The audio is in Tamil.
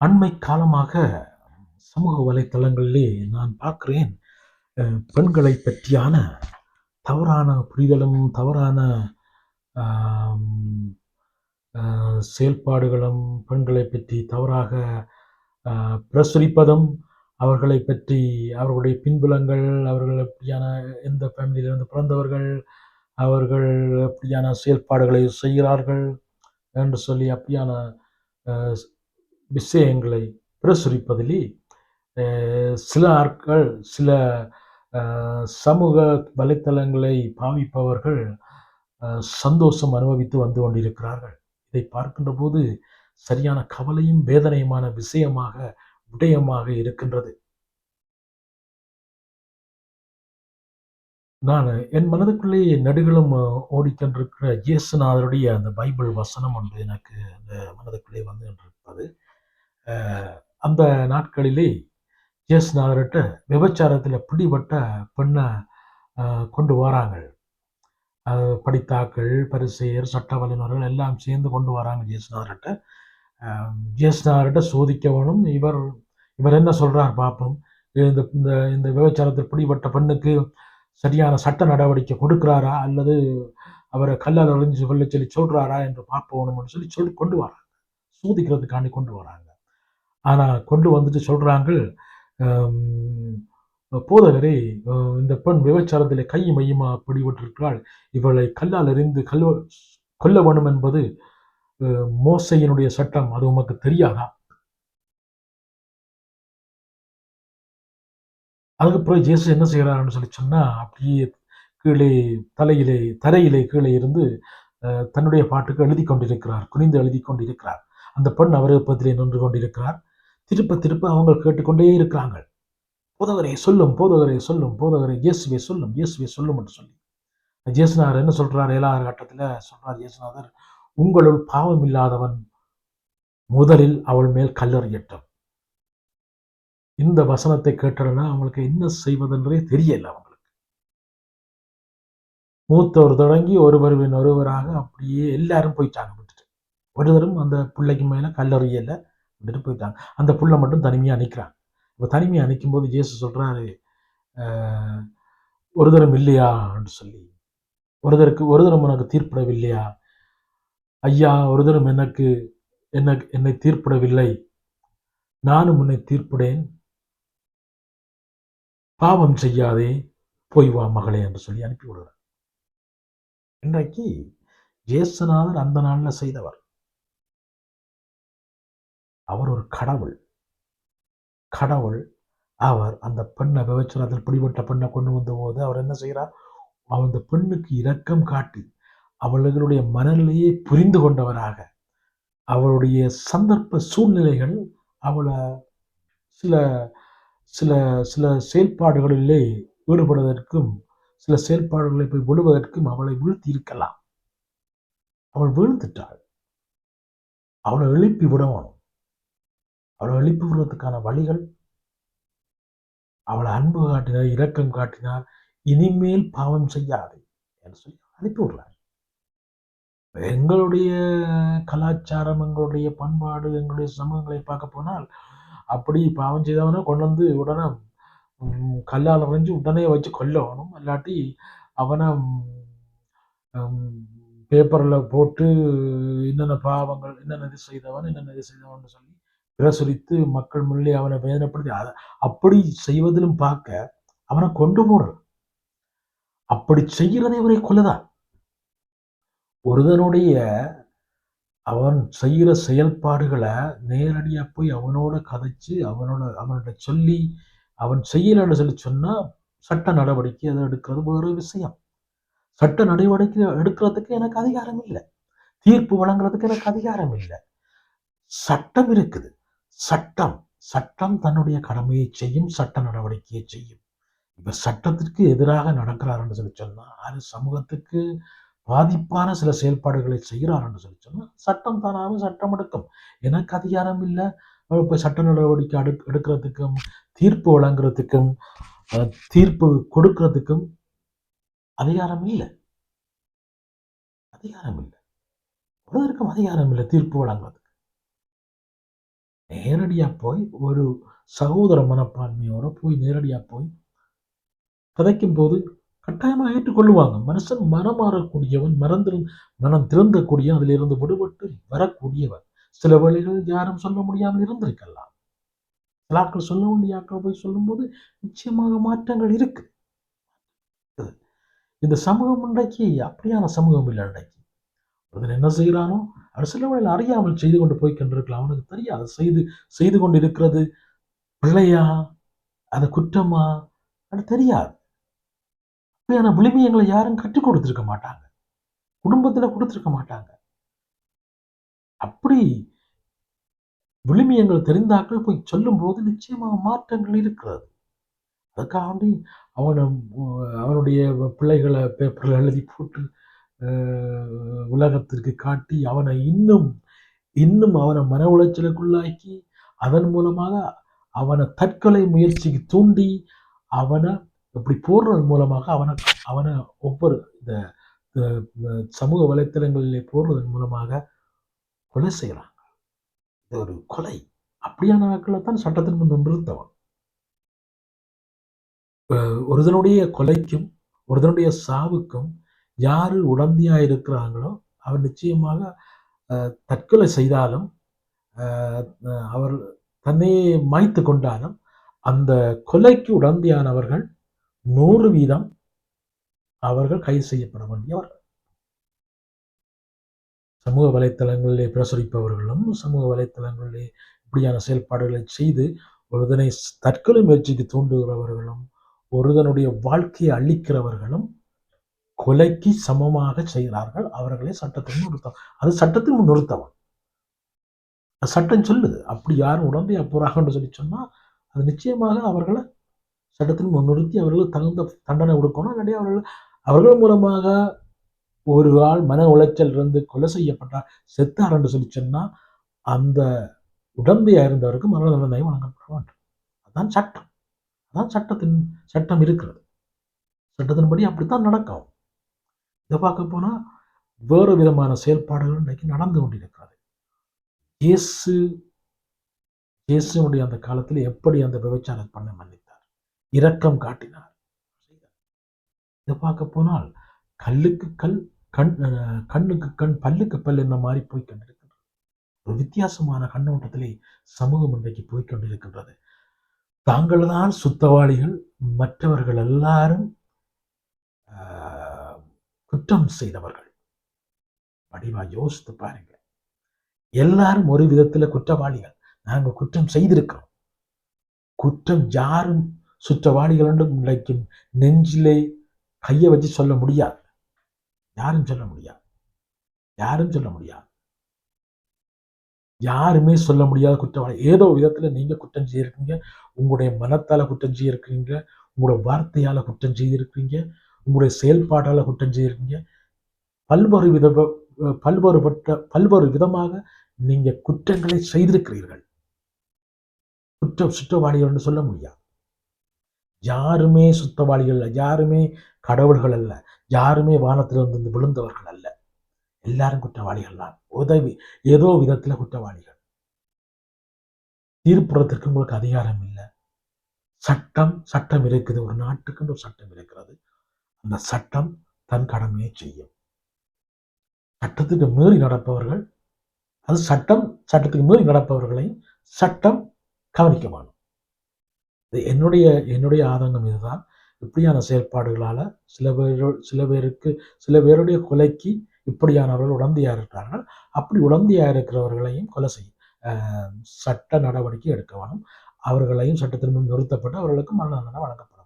அண்மை காலமாக சமூக வலைத்தளங்களிலே நான் பார்க்குறேன் பெண்களை பற்றியான தவறான புரிதலும் தவறான செயல்பாடுகளும் பெண்களை பற்றி தவறாக பிரசுரிப்பதும் அவர்களை பற்றி அவர்களுடைய பின்புலங்கள் அவர்கள் எப்படியான எந்த ஃபேமிலியிலிருந்து பிறந்தவர்கள் அவர்கள் எப்படியான செயல்பாடுகளை செய்கிறார்கள் என்று சொல்லி அப்படியான விஷயங்களை பிரசுரிப்பதிலே சில ஆட்கள் சில சமூக வலைத்தளங்களை பாவிப்பவர்கள் சந்தோஷம் அனுபவித்து வந்து கொண்டிருக்கிறார்கள். இதை பார்க்கின்ற போது சரியான கவலையும் வேதனையுமான விஷயமாக விடயமாக இருக்கின்றது. நான் என் மனதுக்குள்ளே நடுகளும் ஓடிக்கொண்டிருக்கிற இயேசுநாதருடைய அந்த பைபிள் வசனம் ஒன்று எனக்கு அந்த மனதுக்குள்ளே வந்து கொண்டிருப்பது. அந்த நாட்களிலே இயேசுநாதர்கிட்ட விபச்சாரத்தில் பிடிபட்ட பெண்ணை கொண்டு வராங்க படித்தாக்கள் பரிசெயர் சட்ட வல்லுநர்கள் எல்லாம் சேர்ந்து கொண்டு வராங்க இயேசுநாதர்கிட்ட அஹ், இயேசுநாதர்கிட்ட சோதிக்கவனும் இவர் இவர் என்ன சொல்கிறார் பார்ப்போம். இந்த இந்த இந்த விபச்சாரத்தில் பிடிபட்ட பெண்ணுக்கு சரியான சட்ட நடவடிக்கை கொடுக்குறாரா? அல்லது அவரை கல்லால் அறிஞ்சு சொல்ல சொல்லி சொல்கிறாரா என்று பார்ப்போம்னு சொல்லி சொல்லி கொண்டு வராங்க. சோதிக்கிறதுக்காண்டி கொண்டு வராங்க. ஆனால் கொண்டு வந்துட்டு சொல்கிறாங்க போதகரே இந்த பெண் விபச்சாரத்தில் கை மையமா பிடிபட்டிருக்கிறாள். இவளை கல்லால் எறிந்து கல்வ கொல்ல வேணும் என்பது மோசையினுடைய சட்டம். அது உமக்கு தெரியாதா? அதுக்கு பிறகு ஜேசு என்ன செய்கிறாருன்னு சொல்லி சொன்னால் அப்படியே கீழே தலையிலே தரையிலே கீழே இருந்து தன்னுடைய பாட்டுக்கு எழுதி கொண்டிருக்கிறார். குனிந்து எழுதி கொண்டிருக்கிறார். அந்த பெண் அவரப்பத்திலே நின்று கொண்டிருக்கிறார். திருப்ப திருப்ப அவங்க கேட்டுக்கொண்டே இருக்கிறாங்க. போதகரை சொல்லும் போதகரை சொல்லும் போதகரை இயேசுவை சொல்லும் இயேசுவை சொல்லும் என்று சொல்லி. இயேசுநாதர் என்ன சொல்றார்? ஏழாவது கட்டத்துல சொல்றார் ஜேசுநாதர் உங்களுள் பாவம் இல்லாதவன் முதலில் அவள் மேல் கல்லறியட்டும் இந்த வசனத்தை கேட்டதுன்னா அவங்களுக்கு என்ன செய்வதென்றே தெரியல அவங்களுக்கு. மூத்தவர் தொடங்கி ஒருவருவின் ஒருவராக அப்படியே எல்லாரும் போயிட்டாங்க விட்டுட்டு ஒருவரும் அந்த பிள்ளைக்கு மேல கல்லறியலை விட்டுட்டு போயிட்டாங்க. அந்த புள்ள மட்டும் தனிமையா நிற்கிறான் இப்போ தனிமையாக நிற்கும் போது இயேசு சொல்றாரு ஒரு தரம் இல்லையா? என்று சொல்லி. ஒருதருக்கு ஒரு தரம் உனக்கு தீர்ப்பிடவில்லையா? ஐயா ஒரு தரம் எனக்கு என்ன என்னை தீர்ப்பிடவில்லை. நானும் உன்னை தீர்ப்பிடேன். பாவம் செய்யாதே போய் வா மகளே என்று சொல்லி அனுப்பி விடுகிறார். இன்றைக்கு இயேசுநாதர் அந்த நாளில் செய்தவர். அவர் ஒரு கடவுள். கடவுள் அவர் அந்த பெண்ணை விபச்சாரத்தில் பிடிபட்ட பெண்ணை கொண்டு வந்த போது அவர் என்ன செய்கிறார்? அந்த பெண்ணுக்கு இரக்கம் காட்டி அவர்களுடைய மனநிலையை புரிந்து கொண்டவராக அவருடைய சந்தர்ப்ப சூழ்நிலைகள் அவளை சில சில சில செயல்பாடுகளிலே ஈடுபடுவதற்கும் சில செயல்பாடுகளை போய் விடுவதற்கும் அவளை வீழ்த்தி இருக்கலாம். அவள் வீழ்ந்துட்டாள். அவளை எழுப்பி விடணும். அவளை எழுப்பி விடுறதுக்கான வழிகள். அவளை அன்பு காட்டினார் இரக்கம் காட்டினார் இனிமேல் பாவம் செய்யாதே என்று சொல்லி அனுப்பி விடுறார். எங்களுடைய கலாச்சாரம் எங்களுடைய பண்பாடு எங்களுடைய சமூகங்களை பார்க்க போனால் அப்படி பாவம் செய்தவனை கொண்டு வந்து உடனே கல்லால் அரைஞ்சு உடனே வச்சு கொல்லணும். இல்லாட்டி அவனை பேப்பரில் போட்டு என்னென்ன பாவங்கள் என்னென்ன இது செய்தவன் என்னென்ன இது செய்தவன் சொல்லி பிரசுரித்து மக்கள் முன்னே அவனை வேதனைப்படுத்தி அப்படி செய்வதிலும் பார்க்க அவனை கொண்டு போடுற அப்படி செய்கிறதே அவரை கொல்லதான். ஒருதனுடைய அவன் செய்கிற செயல்பாடுகளை நேரடியா போய் அவனோட கதைச்சு அவனோட அவன்கிட்ட சொல்லி அவன் செய்யலன்னு சொல்லி சொன்னா சட்ட நடவடிக்கை அதை எடுக்கிறது வேறு விஷயம். சட்ட நடவடிக்கை எடுக்கிறதுக்கு எனக்கு அதிகாரம் இல்லை. தீர்ப்பு வழங்குறதுக்கு எனக்கு அதிகாரம் இல்லை. சட்டம் இருக்குது. சட்டம். சட்டம் தன்னுடைய கடமையை செய்யும் சட்ட நடவடிக்கையை செய்யும். இப்ப சட்டத்திற்கு எதிராக நடக்கிறாருன்னு சொல்லி சொன்னால் அது சமூகத்துக்கு பாதிப்பான சில செயல்பாடுகளை செய்கிறாருன்னு சொல்லி சொன்னால் சட்டம் தானாக சட்டம் எடுக்கும். எனக்கு அதிகாரம் இல்லை. இப்போ சட்ட நடவடிக்கை எடு எடுக்கிறதுக்கும் தீர்ப்பு வழங்குறதுக்கும் தீர்ப்பு கொடுக்கறதுக்கும் அதிகாரம் இல்லை. அதிகாரம் இல்லை. ஒருவருக்கும் அதிகாரம் இல்லை தீர்ப்பு வழங்குறது. நேரடியா போய் ஒரு சகோதர மனப்பான்மையோட போய் நேரடியா போய் கதைக்கும் போது கட்டாயமாக ஏற்றுக்கொள்ளுவாங்க. மனுஷன் மனம் மாறக்கூடியவன் மறந்திரு மனம் திறந்தக்கூடிய அதிலிருந்து விடுபட்டு வரக்கூடியவன். சில வழிகள் யாரும் சொல்ல முடியாமல் இருந்திருக்கலாம். சிலாக்கள் சொல்ல வேண்டிய ஆக்கள் போய் சொல்லும்போது நிச்சயமாக மாற்றங்கள் இருக்கு. இந்த சமூகம் இன்றைக்கு அப்படியான சமூகம் இல்லை இன்றைக்கு. ஒருத்தன் என்ன செய்கிறானோ அது சில வேளையில் அறியாமல் செய்து கொண்டு போய் கொண்டிருக்கலாம். அவனுக்கு தெரியாது. செய்து செய்து கொண்டு இருக்கிறது பிள்ளையா அது குற்றமா? அது தெரியாது. அப்படியான விளிமியங்களை யாரும் கற்றுக் கொடுத்துருக்க மாட்டாங்க. குடும்பத்தில் கொடுத்துருக்க மாட்டாங்க. அப்படி விளிமியங்கள் தெரிந்தாக்கள் போய் சொல்லும்போது நிச்சயமாக மாற்றங்கள் இருக்கிறது. அதுக்காண்டி அவனை அவனுடைய பிள்ளைகளை பேப்பரில் எழுதி போட்டு உலகத்திற்கு காட்டி அவனை இன்னும் இன்னும் அவனை மன உளைச்சலுக்குள்ளாக்கி அதன் மூலமாக அவனை தற்கொலை முயற்சிக்கு தூண்டி அவனை இப்படி போடுறது மூலமாக அவனை அவனை ஒவ்வொரு இந்த சமூக வலைத்தளங்களிலே போடுறதன் மூலமாக கொலை செய்கிறாங்க. இது ஒரு கொலை. அப்படியான ஆட்களை தான் சட்டத்தின் முன் நிறுத்தவன் ஒருதனுடைய கொலைக்கும் ஒருதனுடைய சாவுக்கும் யார் உடந்தையாக இருக்கிறாங்களோ அவர் நிச்சயமாக தற்கொலை செய்தாலும் அவர் தன்னையே மாய்த்து கொண்டாலும் அந்த கொலைக்கு உடந்தையானவர்கள் நூறு வீதம் அவர்கள் கைது செய்யப்பட வேண்டியவர்கள் சமூக வலைத்தளங்களிலே பிரசுரிப்பவர்களும் சமூக வலைத்தளங்களிலே இப்படியான செயல்பாடுகளை செய்து ஒருதனை தற்கொலை முயற்சிக்கு தூண்டுகிறவர்களும் ஒருதனுடைய வாழ்க்கையை அழிக்கிறவர்களும் கொலைக்கு சமமாக செய்கிறார்கள். அவர்களை சட்டத்தின் நிறுத்தம் அது சட்டத்தின் முன் நிறுத்தவன். சட்டம் சொல்லுது. அப்படி யாரும் உடம்பையா போறாங்கன்னு சொல்லி சொன்னால் அது நிச்சயமாக அவர்களை சட்டத்தின் முன்னிறுத்தி அவர்களுக்கு தகுந்த தண்டனை கொடுக்கணும். இல்லாட்டி அவர்கள் அவர்கள் மூலமாக ஒரு ஆள் மன உளைச்சல் இருந்து கொலை செய்யப்பட்டார் செத்தார் என்று சொல்லி சொன்னால் அந்த உடம்பையா இருந்தவருக்கு மரண தண்டனை வழங்கப்பட வேண்டும். அதுதான் சட்டம். அதான் சட்டத்தின் சட்டம் இருக்கிறது. சட்டத்தின்படி அப்படித்தான் நடக்கும். இதை பார்க்க போனால் வேறு விதமான செயல்பாடுகள் இன்றைக்கு நடந்து கொண்டிருக்கிறது. இயேசு இயேசுனுடைய அந்த காலத்தில் எப்படி அந்த விபச்சாரம் பண்ண மன்னித்தார்? இரக்கம் காட்டினார். இதை பார்க்க போனால் கல்லுக்கு கல் கண் கண்ணுக்கு கண் பல்லுக்கு பல் என்ன மாதிரி போய் கொண்டிருக்கின்றது ஒரு வித்தியாசமான கண்ணோட்டத்திலே சமூகம் இன்றைக்கு போய் கொண்டிருக்கின்றது. தாங்கள் தான் சுத்தவாளிகள் மற்றவர்கள் எல்லாரும் குற்றம் செய்தவர்கள். வடிவா யோசித்து பாருங்க எல்லாரும் ஒரு விதத்துல குற்றவாளிகள். நாங்கள் குற்றம் செய்திருக்கிறோம். குற்றம் யாரும் சுற்றவாளிகள் என்று இன்றைக்கும் நெஞ்சிலே கையை வச்சு சொல்ல முடியாது. யாரும் சொல்ல முடியாது. யாரும் சொல்ல முடியாது. யாருமே சொல்ல முடியாத குற்றவாளி. ஏதோ விதத்துல நீங்க குற்றம் செய்திருக்கீங்க. உங்களுடைய மனத்தால குற்றம் செய்திருக்கிறீங்க. உங்களோட வார்த்தையால குற்றம் செய்திருக்கிறீங்க. உங்களுடைய செயல்பாட்டால குற்றம் செய்கிறீங்க பல்வேறு வித பல்வேறுபட்ட பல்வேறு விதமாக நீங்க குற்றங்களை செய்திருக்கிறீர்கள். குற்றம் சுற்றவாளிகள் என்று சொல்ல முடியாது. யாருமே சுத்தவாளிகள் அல்ல யாருமே கடவுள்கள் அல்ல யாருமே வானத்திலிருந்து விழுந்தவர்கள் அல்ல. எல்லாரும் குற்றவாளிகள் தான். உதவி ஏதோ விதத்துல குற்றவாளிகள். தீர்ப்புறத்திற்கு உங்களுக்கு அதிகாரம் இல்லை. சட்டம் சட்டம் இருக்குது. ஒரு நாட்டுக்குன்னு ஒரு சட்டம் இருக்கிறது. அந்த சட்டம் தன் கடமையை செய்யும். சட்டத்துக்கு மீறி நடப்பவர்கள் அது சட்டம் சட்டத்துக்கு மீறி நடப்பவர்களையும் சட்டம் கவனிக்க வேணும் இது என்னுடைய என்னுடைய ஆதங்கம் இதுதான். இப்படியான செயற்பாடுகளால் சில பேரோ சில பேருக்கு சில பேருடைய கொலைக்கு இப்படியானவர்கள் உடந்தையாக இருக்கிறார்கள். அப்படி உடந்தையாக இருக்கிறவர்களையும் கொலை செய்யும். சட்ட நடவடிக்கை எடுக்க வேணும். அவர்களையும் சட்டத்தின் முன் நிறுத்தப்பட்டு அவர்களுக்கு மரண தண்டனை வழங்கப்படும்.